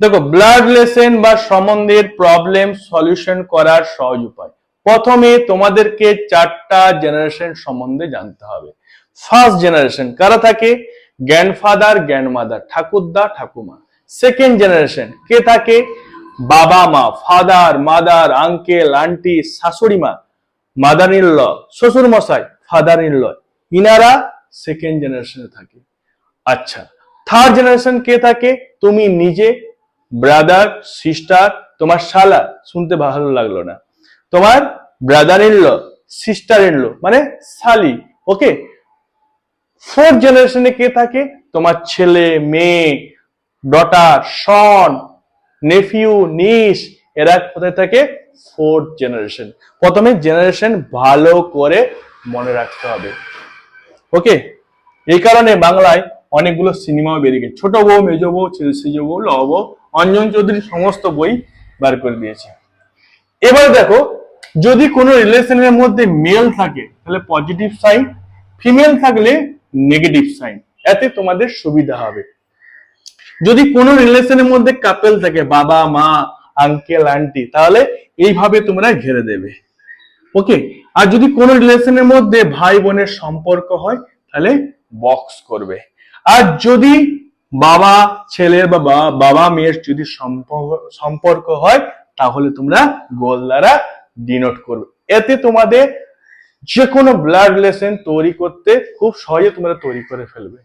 দেখো blood relation বা সম্বন্ধের problem solution করার সহজ উপায়। প্রথমে তোমাদেরকে চারটা জেনারেশন সম্বন্ধে জানতে হবে। ফার্স্ট জেনারেশন কারা থাকে? গ্র্যান্ডফাদার গ্র্যান্ডমাদার ঠাকুরদা, ঠাকুমা। সেকেন্ড জেনারেশন কে থাকে? বাবা মা ফাদার মাদার আঙ্কেল আন্টি শাশুড়ি মা মাদার ইন ল শ্বশুর মশাই ফাদার ইন ল ইনারা সেকেন্ড জেনারেশনে থাকে। আচ্ছা থার্ড জেনারেশন কে থাকে? তুমি নিজে ব্রাদার সিস্টার তোমার শালা, শুনতে ভালো লাগল না। তোমার brother in law sister in law মানে শালি ওকে ফোর্থ জেনারেশনে কে থাকে? তোমার ছেলে, মেয়ে ডটার সন নেফিউ নিস এরা কোথায় থাকে? ফোর্থ জেনারেশন প্রথমে জেনারেশন ভালো করে মনে রাখতে হবে। ওকে এই কারণে বাংলায় অনেকগুলো সিনেমাও বেরিয়ে গেছে। ছোট বউ, মেজ বউ সেজ বউ ল বউ অঞ্জন চৌধুরী সমস্ত বই বার করে দিয়েছে। এবার দেখো, যদি কোনো রিলেশনের মধ্যে মেল থাকে, তাহলে পজিটিভ সাইন ফিমেল থাকলে নেগেটিভ সাইন এতে তোমাদের সুবিধা হবে। যদি কোনো রিলেশনের মধ্যে কাপেল থাকে, বাবা, মা আঙ্কেল আন্টি তাহলে এইভাবে তোমরা ঘিরে দেবে। ওকে আর যদি কোনো রিলেশনের মধ্যে ভাই বোনের সম্পর্ক হয়, তাহলে বক্স করবে। আর যদি বাবা, ছেলের বা বাবা মেয়ের যদি সম্পর্ক সম্পর্ক হয়, তাহলে তোমরা গোল দ্বারা ডিনোট করবে। এতে তোমাদের যে কোনো ব্লাড রিলেশন তৈরি করতে খুব সহজে তোমরা তৈরি করে ফেলবে।